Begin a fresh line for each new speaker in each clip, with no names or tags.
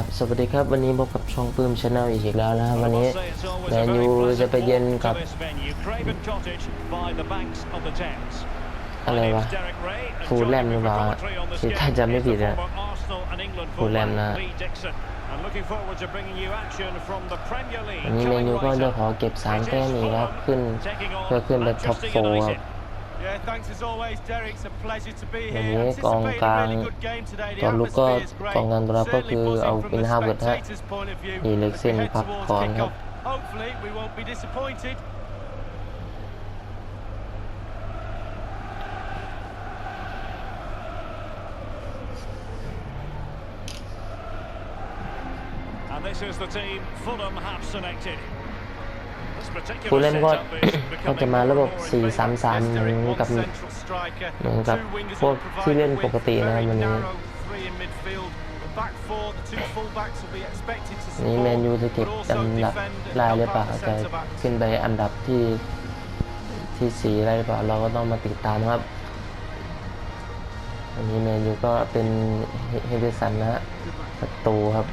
ับสวัสดีครับวันนี้พบกับช่องปื้มชาแนลอีกแล้วนะครับวันนี้แมนยูจะไปเย็นกับอะไรวะฟูลแลมหรือเปล่าคิดถ้าจะไม่ผิดนะฟูลแลมนะวันนี้แมนยูก็จะขอเก็บสามแต้มอีกครับขึ้นเพื่อขึ้นไปท็อปโฟครับ Yeah, thanks as always, Derek. It's a pleasure to be here. Anticipating a really good game today. The atmosphere is great. Còn đó có từ ông Pin Ha vượt hết. Thì lịch Hopefully we won't be disappointed. And This is the team Fulham have selected. ผู้เล่นก็ก็จะมาระบบ4-3-3เหมือนกับเหมือนกับพวกที่เล่นปกตินะครับวันนี้นี่เมนยูจะเก็บอันดับลายหรือเปล่าจะขึ้นไปอันดับที่ที่สีอะไรหรือเปล่าเราก็ต้องมาติดตามครับอันนี้เมนยูก็เป็นเฮเดสันนะประตูครับ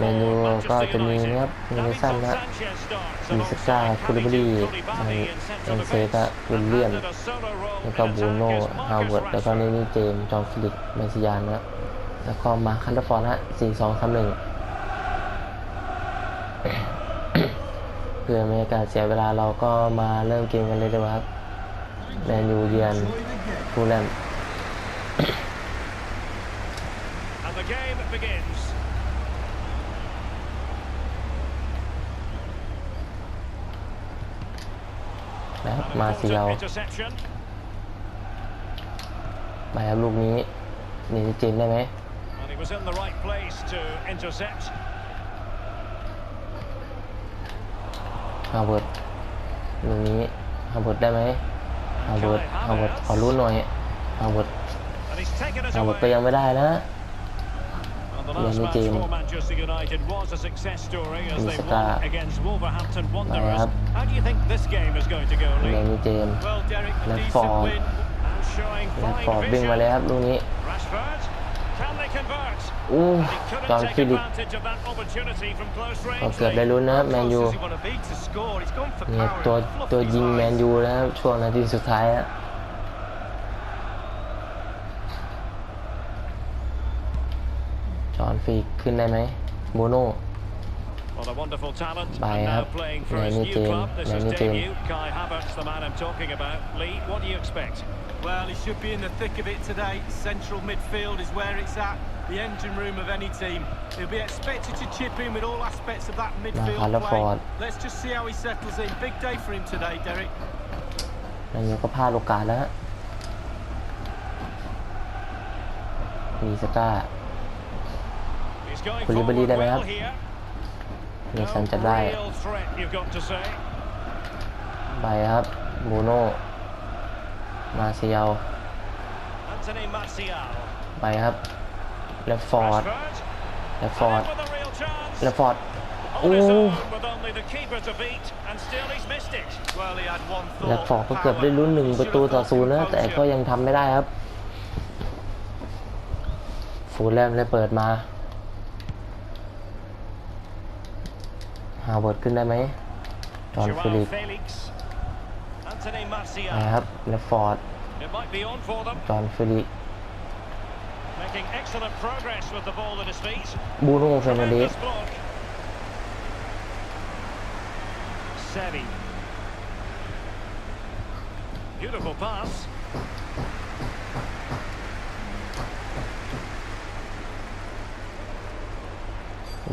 เมนูก็จะมีนะครับมีูสั้นนะมีสกาคูลิบรีเอ็นเซตาวิลเลียนแล้วก็บูโน่ฮาวเวิร์ดแล้วก็นี่นี่เจมจอมฟิลิปแมซิยานนะแล้วก็มาคันตฟอร์นะสี่สองสามหนึ่งเพื่อไม่ให้การเสียเวลาเราก็มาเริ่มเกมกันเลยดีกว่าครับแมนยูเยือนฟูลแล์นะครับมาเซียวมาครับลูกนี้นี่เจนได้ไหมฮาเวิร์ดลูกนี้ฮาเวิร์ดได้ไหมฮาเวิร์ดฮาเวิร์ดขอรู้หน่อยฮาเวิร์ดฮาเวิร์ดก็ยังไม่ได้นะยังมีเกมมีสตานะครับยังมีเกมแลวฟอร์ดแลวฟอร์ดวิ่งมาเลยครับลูกนี้อู้ตอนฟิลิปเกือบได้ลุ้นนะแมนยูเนี่ยตัวตัวยิงแมนยูแลครับช่วงนาทีสุดท้ายอะอนฟรีขึ้นได้ไหมโมโน่ไปครับในนี่เจมส์ในนี่เจมนะครับแล้วฟอร์ดนายก็พลาดโอกาสแล้วมีสก้าคุณลิเบอรี่ได้ไหมครับมีชันจะได้ ไปครับบูโน่มาเซียล ไปครับ เลฟฟอร์ด เลฟฟอร์ดเลฟฟอร์ดโอ้แลฟฟอร์ดก็เกือบได้ลุ้นหนึ่งประตูต่อศูนย์นะแต่ก็ยังทำไม่ได้ครับ ฟูลแลมได้เปิดมาาเวิร์ดขึ้นได้ไหม จอห์นฟิลิปนะครับเลฟฟอร์ดจอห์นฟิลิปบูโน่เฟรนเดส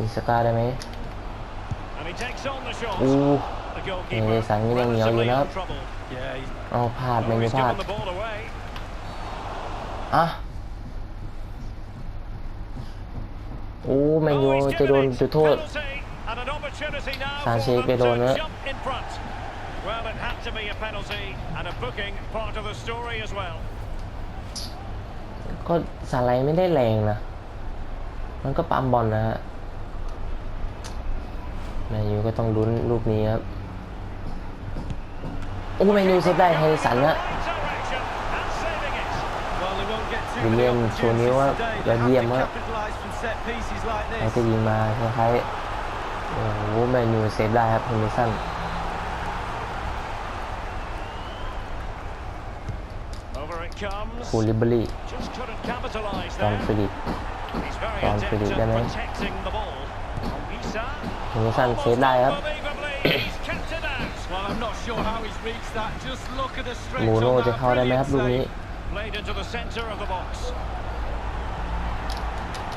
มีสกาได้ไหมอูเดสันก็ยังเหนียวอยู่นะครับเอาพลาดไม่ได้พลาดอ่ะโอ้แมนยูจะโดนจุดโทษซานเชสไปโดนเนอะก็สไลด์ไม่ได้แรงนะ มันก็ปั๊มบอลนะฮะแมนยูก็ต้องลุ้นลูกนี้ครับโอ้แมนยูเซฟได้เฮสันละวิลเลียมโชนิวว่ายอดเยี่ยมฮาเขาจะยิงมาคล้ายๆโอ้โหแมนยูเซฟได้ครับเฮนิสันคูลิบรีตอนฟิลิปตอนฟิลิปได้ไหมหงสั้นเซฟได้ครับมูโน่จะเข้าได้ไหมครับลูกนี้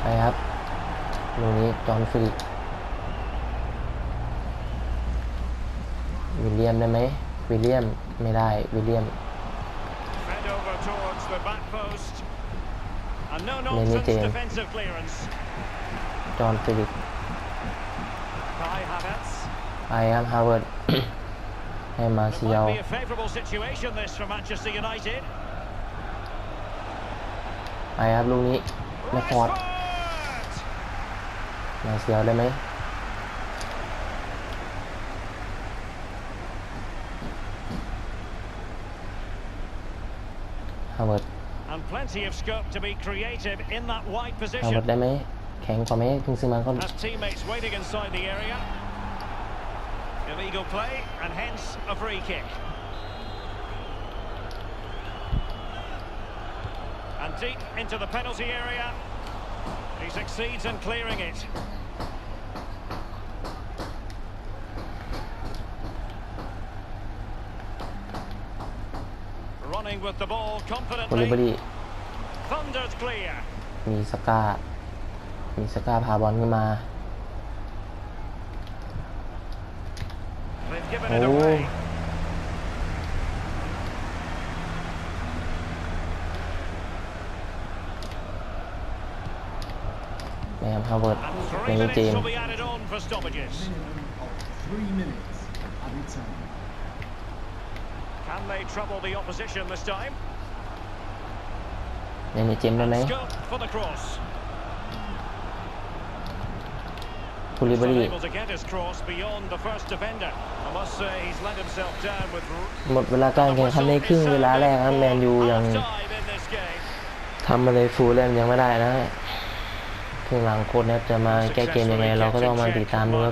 ไปครับ ลูกนี้จอห์นฟิลวิลเลียมได้ไหมวิลเลียมไม่ได้ วิลเลียมเนนิเจนจอห์นฟิลิป I am Howard. I am Martial. Be a favourable situation this for Manchester United. I am ลูกนี้แม็กพอร์ตมาเซียวได้ไหม Howard and plenty of scope to be creative in that wide position. Have teammates waiting inside the area. Illegal play, and hence a free kick. And deep into the penalty area. He succeeds in clearing it. Running with the ball confidently. Thunders clear. มีสก้ามีสก้าพาบอลขึ้นมา oh. away. Damn, how about three minutes team? will be added on for stoppages. Three minutes time. Can they trouble the opposition this time? team, for the cross. ทูลิบรีหมดเวลาการแข่งขันในครึ่งเวลาแรกครับแมนยูยังทำอะไรฟูลแลมยังไม่ได้นะครึ่งหลังโค้ชนะจะมาแก้เกมยังไงเราก็ต้องมาติดตามดูครับ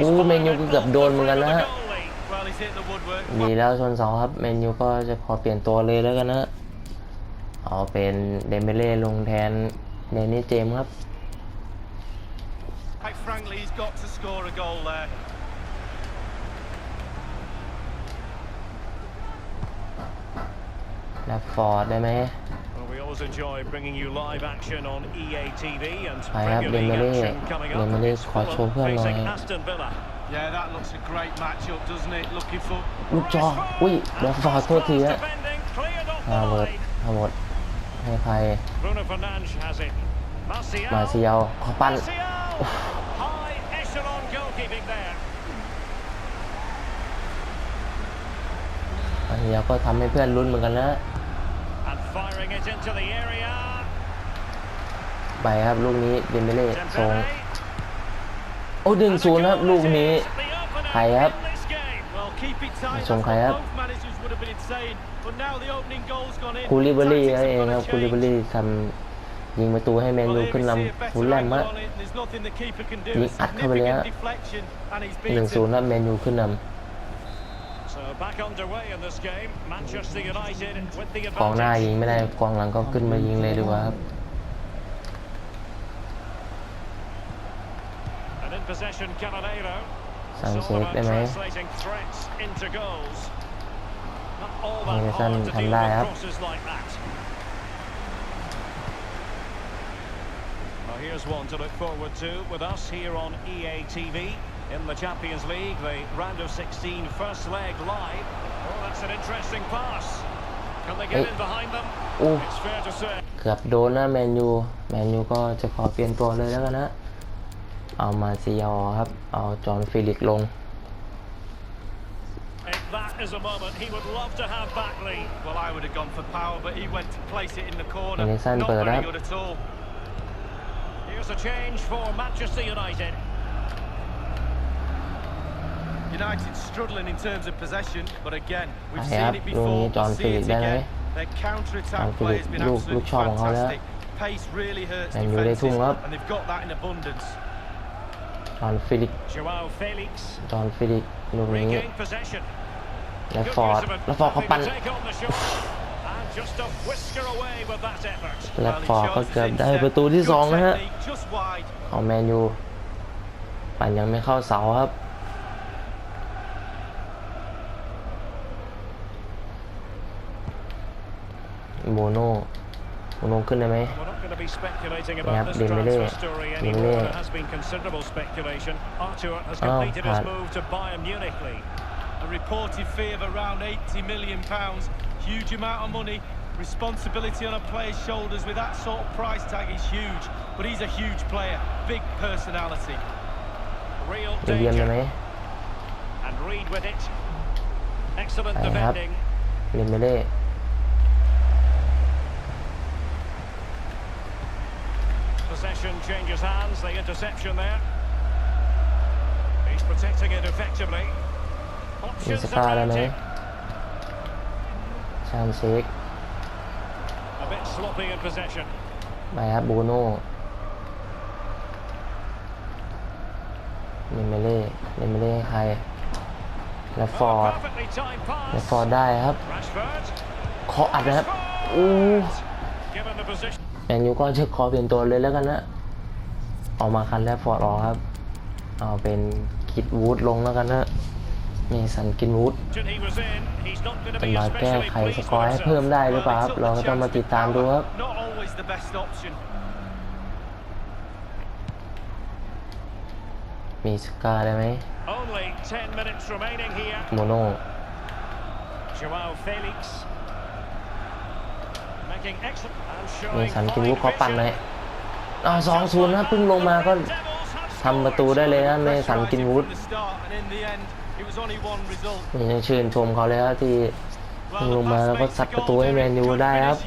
อู้เมนูก็เกือบโดนเหมือนกันนะฮะดีแล้วชนเสาครับเมนู ก็จะพอเปลี่ยนตัวเลยแล้วกันนะเอาเป็นเดมเบเล่ลงแทนเดนนี่เจมครับ แล้วฟอร์ดได้ไหม always enjoy bringing you live action on EA TV and Premier League action coming up. Fulham facing Aston Villa. Yeah, that looks a great matchup, doesn't it? Looking for. ลูกจออุ้ยเดี๋ยวขอโทษทีฮะ Defending cleared off ฮา the เวิร์ด line. ฮาเวิร์ดให้ใคร Bruno Fernandes has it. มาเซี Martial. ยวขอปั้น Martial. High echelon goalkeeping there. มาเซียวก็ทำให้เพื่อนลุ้นเหมือนกันนะไปครับลูกนี้เดนเบเล่ส่งโอ้ดึงศูนย์ครับลูกนี้ใครครับส่งใครครับ คูลิเบรี่นั่นเองครับ คูลิเบรี่ทำยิงประตูให้แมนยูขึ้นนำฟูลแลมาะยิงอัดเข้าไปเลยฮะหนึ่งศูนย์ครับแมนยูขึ้นนำกองหน้ายิงไม่ได้กองหลังก็ขึ้นมายิงเลยดีกว่าครับสั่งเซฟได้ไหมเอเมซันทำได้ครับ Here's one to look forward to with us here on EA TV in the Champions League, the round of 16 first leg live. Oh, that's an interesting pass. Can they get oh. in behind them? Oh. It's fair to say. เกือบโดนนะแมนยูแมนยูก็จะขอเปลี่ยนตัวเลยแล้วกันนะเอามาซียอครับ เอาจอห์นฟิลิกลง that is a moment he would love to have Backley. Well, I would have gone for power, but he went to place it in the corner. Not very good at all. Here's a change for Manchester United. United struggling in terms of possession, but again, we've seen it before, we'll see it again. Their counter-attack play has been absolutely fantastic. Pace really hurts defences, and they've got that in abundance. John Joao John Felix. Felix. จอนฟ i ลิก g อนฟิล s s ลูกน o ้และฟอร์ดและฟอร์ดเขาปั้นและฟอร์ก็เกือบได้ประตูที่สองนะฮะของแมนยูปั่นยังไม่เข้าเสาครับโบโน่โบโน่ขึ้นได้ไหมนะครับเดนเบเล่เดนเบเล่อ้าวผ่านเดียมได้ไหม and read with it. Excellent defending. Limbele. possession changes hands, the interception there. He's protecting it effectively. มีสตาร์แล้วไหมชามเช็ค A bit sloppy in possession. มาครับบูโน่เนเมเล่เนเมเล่ใครและฟอร์ดและฟอร์ดได้ครับขออัดนะครับอู้แมนยูก็จะขอเปลี่ยนตัวเลยแล้วกันนะออกมาคันแรกฟอร์ดออกครับ เอาเป็นกิดวูดลงแล้วกันนะมีสันกินวูดจะมาแก้ไขสกอร์ให้เพิ่มได้หรือเปล่าครับ เราก็ต้องมาติดตามดูครับ มีสกาได้ไหมโมโนเมสันกินลูกเขาปั่นเลยอ๋อสองศูนย์นะเพิ่งลงมาก็ทำประตูได้เลยนะเมสันกินวูด นี่ชื่นชมเขาเลยนะที่ลงมาแล้วก็สัดประตูให้แมนยูได้ครับ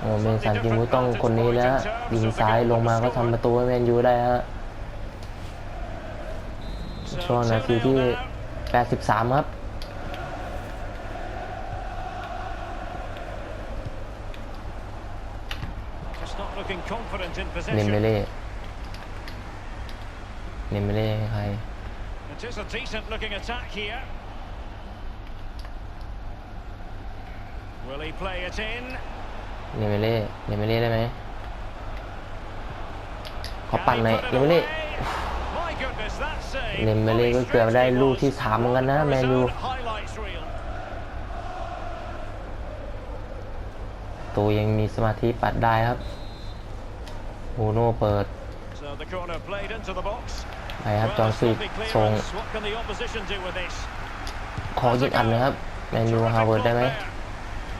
โอ้เมสันกินวูดต้องคนนี้แล้วยิงซ้ายลงมาก็ทำประตูให้แมนยูได้ฮะช่วงนาทีที่ 83 ครับเนมเบเล่เนมเบเล่ใครเนมเบเล่เนมเบเล่ได้ไหมขอปั่นหน่อยเนมเบเล่เนมเบเล่ก็เกือบได้ลูกที่สามเหมือนกันนะแมนยูตัวยังมีสมาธิปัดได้ครับโอโน่เปิดไปครับจอร์ซีส่ง ขอยุดอัดนะครับแมนยูฮาวเวิร์ดได้ไหม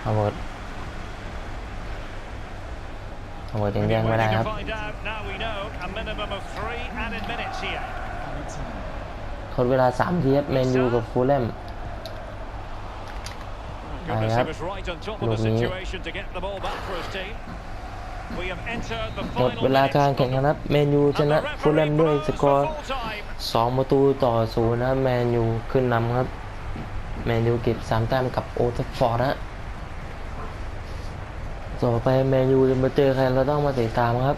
ฮาวเวิร์ดฮาวเวิร์ดยังแย่งไม่ได้ครับทดเวลา3ทีครับแมนยูกับฟูลแลมไปครับลูกนี้หมดเวลาการแข่งขันครับแมนยูชนะฟูลแลมด้วยสกอร์2ประตูต่อศูนย์นะแมนยูขึ้นนำครับแมนยูเก็บ3แต้มกับโอทัฟฟอร์ดนะต่อไปแมนยูจะมาเจอใครเราต้องมาติดตามครับ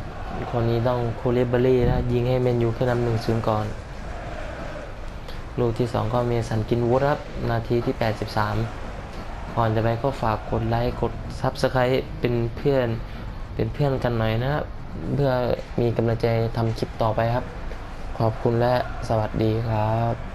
คนนี้ต้องโคูเลเบอรี่นะยิงให้แมนยูขึ้นนำหนึ่งศูนย์ก่อนลูกที่ 2 ก็เมสันกินวูดครับ นาทีที่ 83ก่อนจะไปก็ฝากกดไลค์กดซับสไครต์เป็นเพื่อนเป็นเพื่อนกันหน่อยนะ เพื่อมีกำลังใจทำคลิปต่อไปครับ ขอบคุณและสวัสดีครับ